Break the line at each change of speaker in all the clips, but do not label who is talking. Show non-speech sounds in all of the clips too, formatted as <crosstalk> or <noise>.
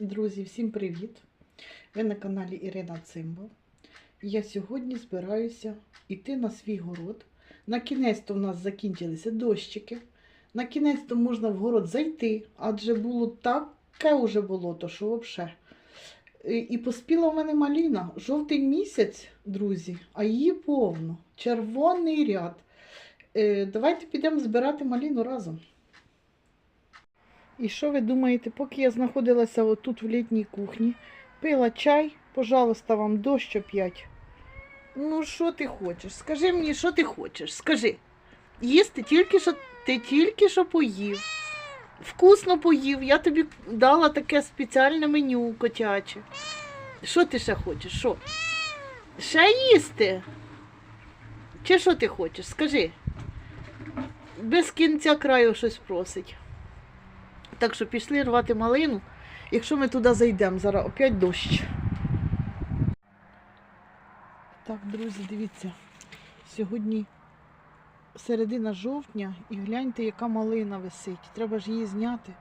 Друзі, всім привіт! Ви на каналі Ірина Цимбал. Я сьогодні збираюся йти на свій город. На кінець-то в нас закінчилися дощики. На кінець-то можна в город зайти, адже було таке уже болото, що взагалі. І поспіла в мене маліна. Жовтий місяць, друзі, а її повно. Червоний ряд. Е, Давайте підемо збирати маліну разом. І що ви думаєте, поки я знаходилася отут в літній кухні, пила чай, пожалуйста, вам дощ оп'ять. Ну, що ти хочеш? Скажи мені, що ти хочеш? Скажи. Їсти тільки що ти тільки що поїв. Вкусно поїв, я тобі дала таке спеціальне меню котяче. Що ти ще хочеш? Що? Ще їсти? Чи що ти хочеш? Скажи. Без кінця краю щось просить. Так що пішли рвати малину. Якщо ми туди зайдемо, зараз опять дощ. Так, друзі, дивіться. Сьогодні середина жовтня і гляньте, яка малина висить. Треба ж її зняти.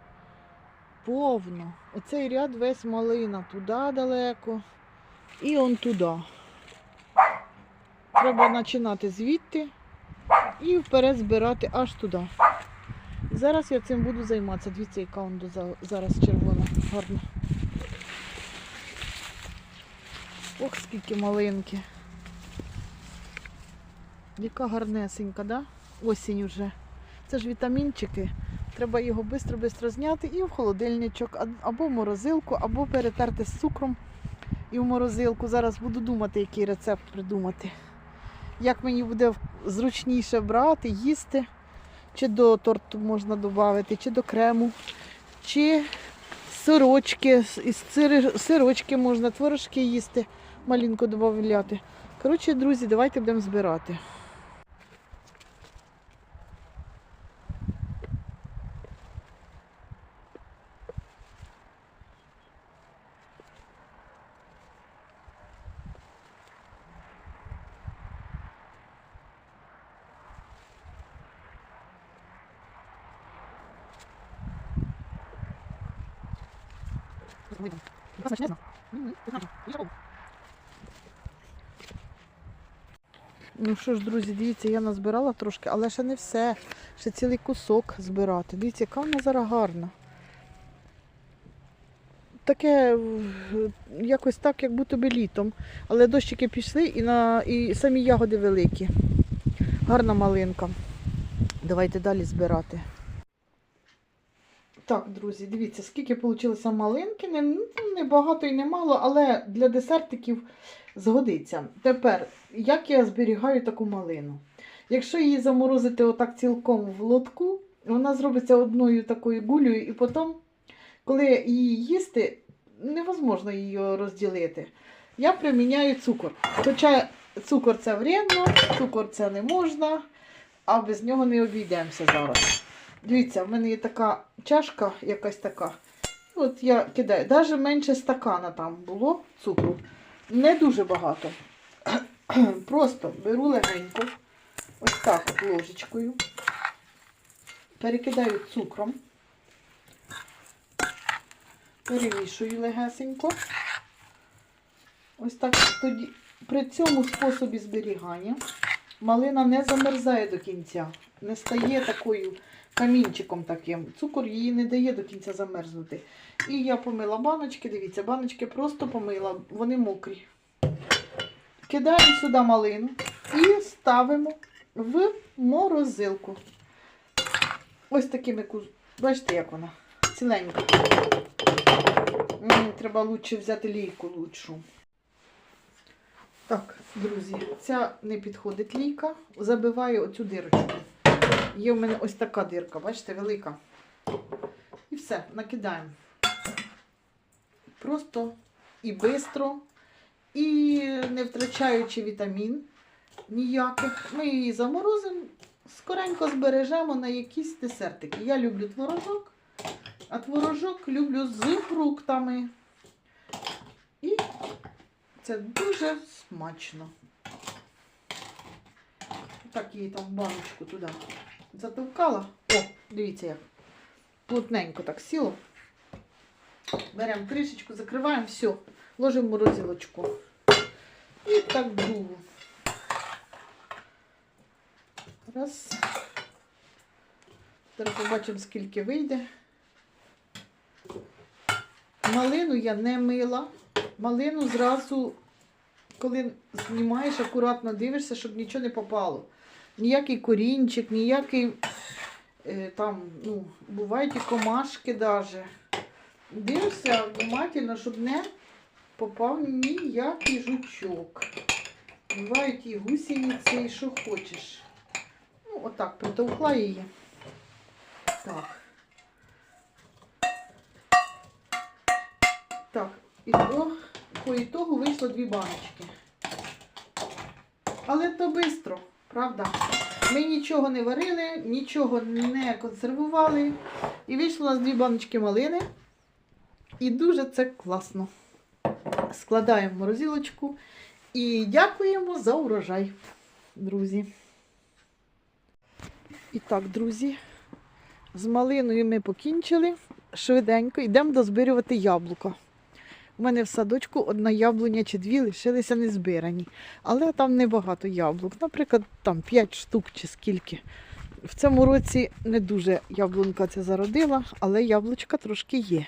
Повно. Оцей ряд весь малина. Туди далеко. І он туди. Треба починати звідти і вперед збирати аж туди. Зараз я цим буду займатися. Дивіться, яка он зараз червона, гарна. Ох, скільки малинки. Яка гарнесенька, да? Осінь вже. Це ж вітамінчики. Треба його швидко-швидко зняти і в холодильничок, або в морозилку, або перетерти з цукром і в морозилку. Зараз буду думати, який рецепт придумати. Як мені буде зручніше брати, їсти чи до торту можна додати, чи до крему, чи сирочки, із сирочки можна, творожки їсти, малінку додати. Коротше, друзі, давайте будемо збирати. Ну що ж, друзі, дивіться, я назбирала трошки, але ще не все. Ще цілий кусок збирати. Дивіться, яка вона зараз гарна. Таке якось так, як будто би літом. Але дощики пішли і, на, і самі ягоди великі. Гарна малинка. Давайте далі збирати. Так, друзі, дивіться, скільки вийшло малинки. Не, ну, не багато і не мало, але для десертиків згодиться. Тепер, як я зберігаю таку малину? Якщо її заморозити отак цілком в лотку, вона зробиться одною такою гулею, і потім, коли її їсти, невозможно її розділити. Я приміняю цукор. Хоча цукор це вредно, цукор це не можна, а без нього не обійдемося зараз. Дивіться, в мене є така чашка, якась така. От я кидаю, навіть менше стакана там було цукру. Не дуже багато. <clears throat> Просто беру легенько, ось так от ложечкою, перекидаю цукром, перемішую легесенько. Ось так тоді при цьому способі зберігання малина не замерзає до кінця, не стає такою камінчиком таким. Цукор її не дає до кінця замерзнути. І я помила баночки, дивіться, баночки просто помила, вони мокрі. Кидаємо сюди малину і ставимо в морозилку. Ось такими куз... Бачите, як вона? Ціленька. Треба лучше взяти лійку лучшу. Так, друзі, ця не підходить лійка. Забиваю оцю дирочку. Є в мене ось така дирка, бачите, велика. І все, накидаємо. Просто і швидко, і не втрачаючи вітамін ніяких. Ми її заморозимо, скоренько збережемо на якісь десертики. Я люблю творожок, а творожок люблю з фруктами. І це дуже смачно. Так її там в баночку туди затовкала. О, дивіться як. Плотненько так сіло. Беремо кришечку, закриваємо, все, ложимо морозилочку. І так довго. Раз. Зараз побачимо, скільки вийде. Малину я не мила. Малину зразу, коли знімаєш, акуратно дивишся, щоб нічого не попало. Ніякий корінчик, ніякий е, там, ну, бувають і комашки даже. Дивишся внимательно, щоб не попав ніякий жучок. Бувають і гусениці, і що хочеш. Ну, отак, притовкла її. Так. Так, і того, по ітогу вийшло дві баночки. Але то швидко, правда? Ми нічого не варили, нічого не консервували. І вийшло у нас дві баночки малини. І дуже це класно. Складаємо морозилочку і дякуємо за урожай, друзі. І так, друзі, з малиною ми покінчили. Швиденько йдемо дозбирювати яблука. У мене в садочку одна яблуня чи дві лишилися не збирані. Але там небагато яблук. Наприклад, там 5 штук чи скільки. В цьому році не дуже яблунка це зародила, але яблучка трошки є.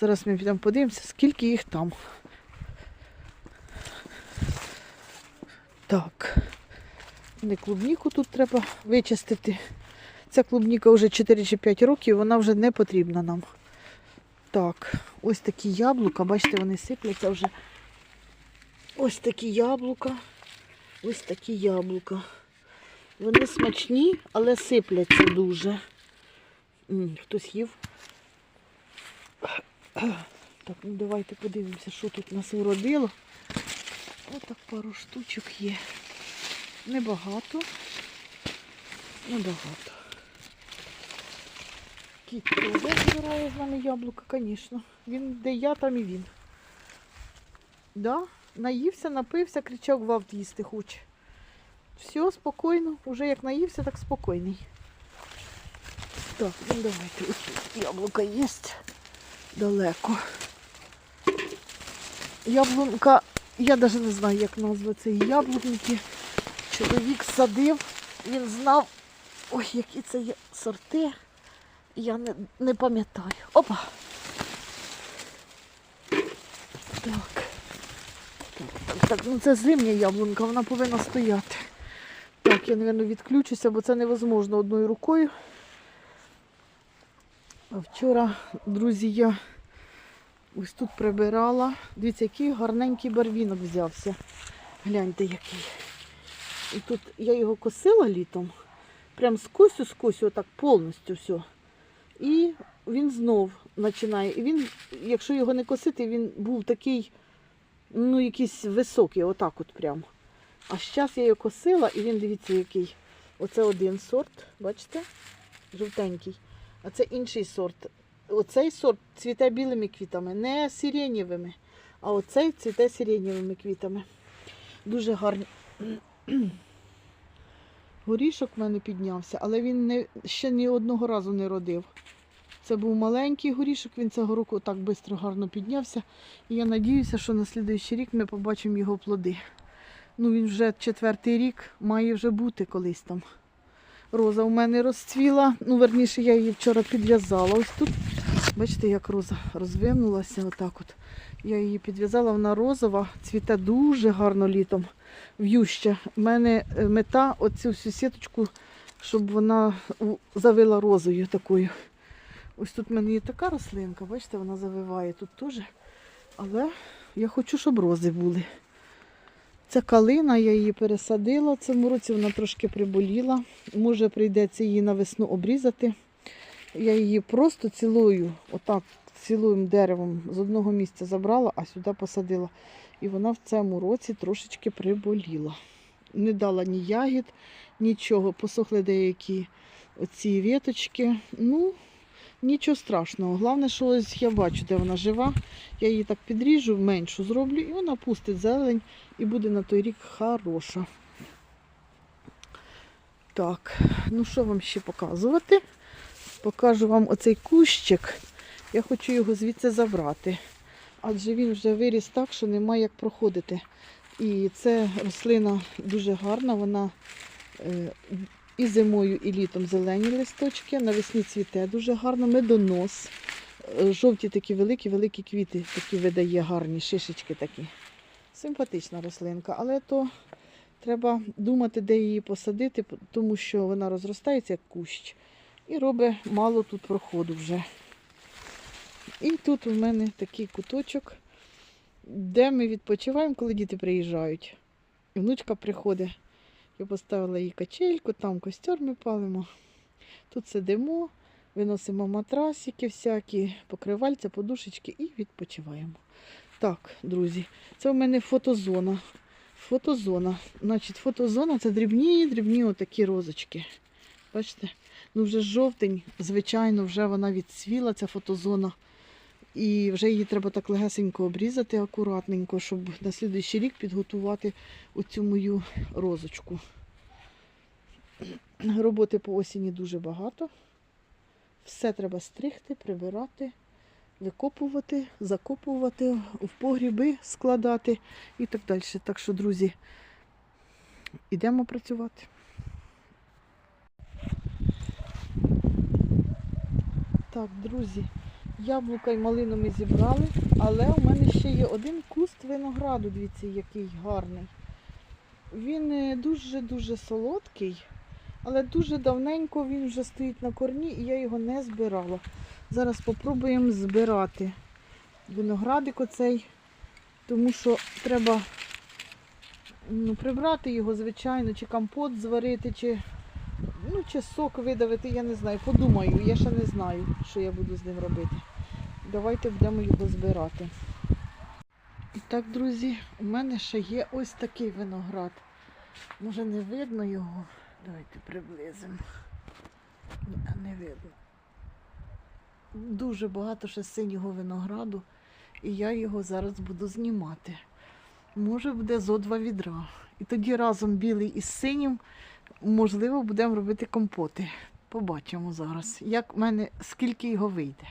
Зараз ми підемо подивимося, скільки їх там. Так. Не клубніку тут треба вичистити. Ця клубніка вже 4 чи 5 років, вона вже не потрібна нам. Так, ось такі яблука, бачите, вони сипляться вже. Ось такі яблука. Ось такі яблука. Вони смачні, але сипляться дуже. Хтось їв. Так, ну давайте подивимося, що тут нас уродило. Отак пару штучок є. Небагато. Небагато. Кіт теж збирає з нами яблука, звісно. Він де я, там і він. Да? Наївся, напився, кричав, гвалт їсти хоче. Все, спокійно. Уже як наївся, так спокійний. Так, ну давайте. Яблука є. Далеко. Яблунка, я навіть не знаю, як назва цієї яблунки. Чоловік садив, він знав, ой, які це є сорти. Я не, не пам'ятаю. Опа. Так. Так, ну це зимня яблунка, вона повинна стояти. Так, я, мабуть, відключуся, бо це невозможно одною рукою. А вчора, друзі, я ось тут прибирала. Дивіться, який гарненький барвінок взявся. Гляньте який. І тут я його косила літом. Прям скосю, скосю, отак повністю все. І він знов починає. І він, якщо його не косити, він був такий, ну, якийсь високий, отак от прям. А зараз я його косила, і він, дивіться, який. Оце один сорт, бачите? Жовтенький. А це інший сорт. Оцей сорт цвіте білими квітами, не сиренєвими, а оцей цвіте сиренєвими квітами. Дуже гарний. Горішок в мене піднявся, але він не, ще ні одного разу не родив. Це був маленький горішок, він цього року так швидко гарно піднявся. І я сподіваюся, що на слідуючий рік ми побачимо його плоди. Ну, він вже четвертий рік має вже бути колись там. Роза у мене розцвіла. Ну, верніше, я її вчора підв'язала. Ось тут. Бачите, як роза розвинулася. Отак от. Я її підв'язала, вона розова, цвіте дуже гарно літом. В'юща. У мене е, мета оцю всю сіточку, щоб вона завила розою такою. Ось тут в мене є така рослинка, бачите, вона завиває тут теж. Але я хочу, щоб рози були. Це калина, я її пересадила. Цьому році вона трошки приболіла. Може, прийдеться її на весну обрізати. Я її просто цілою, отак, цілим деревом з одного місця забрала, а сюди посадила. І вона в цьому році трошечки приболіла. Не дала ні ягід, нічого. Посохли деякі оці віточки. Ну, нічого страшного. Головне, що ось я бачу, де вона жива. Я її так підріжу, меншу зроблю, і вона пустить зелень і буде на той рік хороша. Так, ну що вам ще показувати? Покажу вам оцей кущик. Я хочу його звідси забрати. Адже він вже виріс так, що немає як проходити. І це рослина дуже гарна, вона е, і зимою, і літом зелені листочки, навесні цвіте дуже гарно, медонос. Е, Жовті такі великі, великі квіти, такі видає гарні, шишечки такі. Симпатична рослинка, але то треба думати, де її посадити, тому що вона розростається як кущ і робить мало тут проходу вже. І тут у мене такий куточок, де ми відпочиваємо, коли діти приїжджають. І внучка приходить. Я поставила їй качельку, там костер ми палимо. Тут сидимо, виносимо матрасики всякі, покривальця, подушечки і відпочиваємо. Так, друзі, це у мене фотозона. Фотозона. Значить, фотозона це дрібні, дрібні отакі розочки. Бачите? Ну вже жовтень, звичайно, вже вона відцвіла, ця фотозона. І вже її треба так легесенько обрізати, акуратненько, щоб на слідуючий рік підготувати оцю мою розочку. Роботи по осені дуже багато. Все треба стригти, прибирати, викопувати, закопувати, в погріби складати і так далі. Так що, друзі, йдемо працювати. Так, друзі, яблука і малину ми зібрали, але у мене ще є один куст винограду, дивіться, який гарний. Він е, дуже-дуже солодкий, але дуже давненько він вже стоїть на корні і я його не збирала. Зараз спробуємо збирати виноградик оцей, тому що треба ну, прибрати його, звичайно, чи компот зварити, чи, ну, чи сок видавити, я не знаю. Подумаю, я ще не знаю, що я буду з ним робити. Давайте будемо його збирати. І так, друзі, у мене ще є ось такий виноград. Може не видно його. Давайте приблизимо. Ні, не видно. Дуже багато ще синього винограду, і я його зараз буду знімати. Може буде зо два відра. І тоді разом білий із синім, можливо, будемо робити компоти. Побачимо зараз, як в мене, скільки його вийде.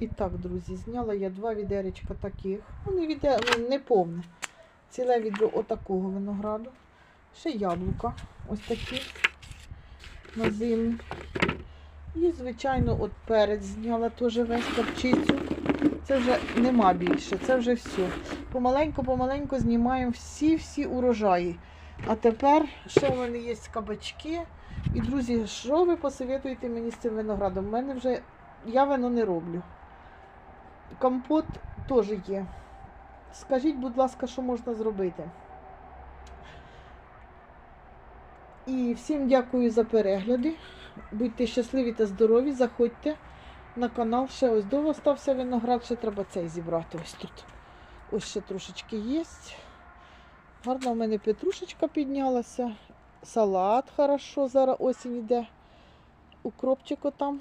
І так, друзі, зняла я два відеречка таких. Ну, не, віде... ну, не повне. Ціле відро отакого винограду. Ще яблука. Ось такі на зиму. І, звичайно, от перець зняла теж весь копчицю. Це вже нема більше, це вже все. Помаленьку-помаленьку знімаємо всі-всі урожаї. А тепер ще в мене є кабачки. І, друзі, що ви посоветуєте мені з цим виноградом? У мене вже я вино не роблю. Компот теж є. Скажіть, будь ласка, що можна зробити? І всім дякую за перегляди. Будьте щасливі та здорові. Заходьте на канал. Ще ось довго стався виноград, ще треба цей зібрати. Ось тут. Ось ще трошечки є. Гарна в мене петрушечка піднялася. Салат хорошо, зараз осінь йде. Укропчик там.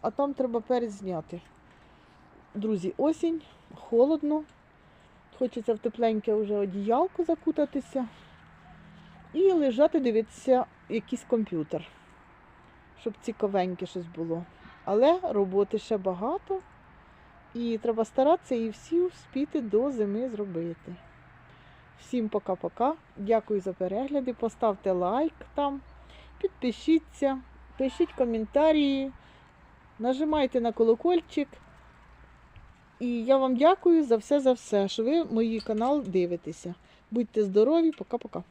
А там треба перець зняти. Друзі, осінь, холодно. Хочеться в тепленьке вже одіялку закутатися. І лежати, дивитися якийсь комп'ютер, щоб цікавеньке щось було. Але роботи ще багато. І треба старатися і всі вспіти до зими зробити. Всім пока-пока. Дякую за перегляди. Поставте лайк там, підпишіться, пишіть коментарі, нажимайте на колокольчик. І я вам дякую за все за все, що ви мій канал дивитеся. Будьте здорові, пока-пока.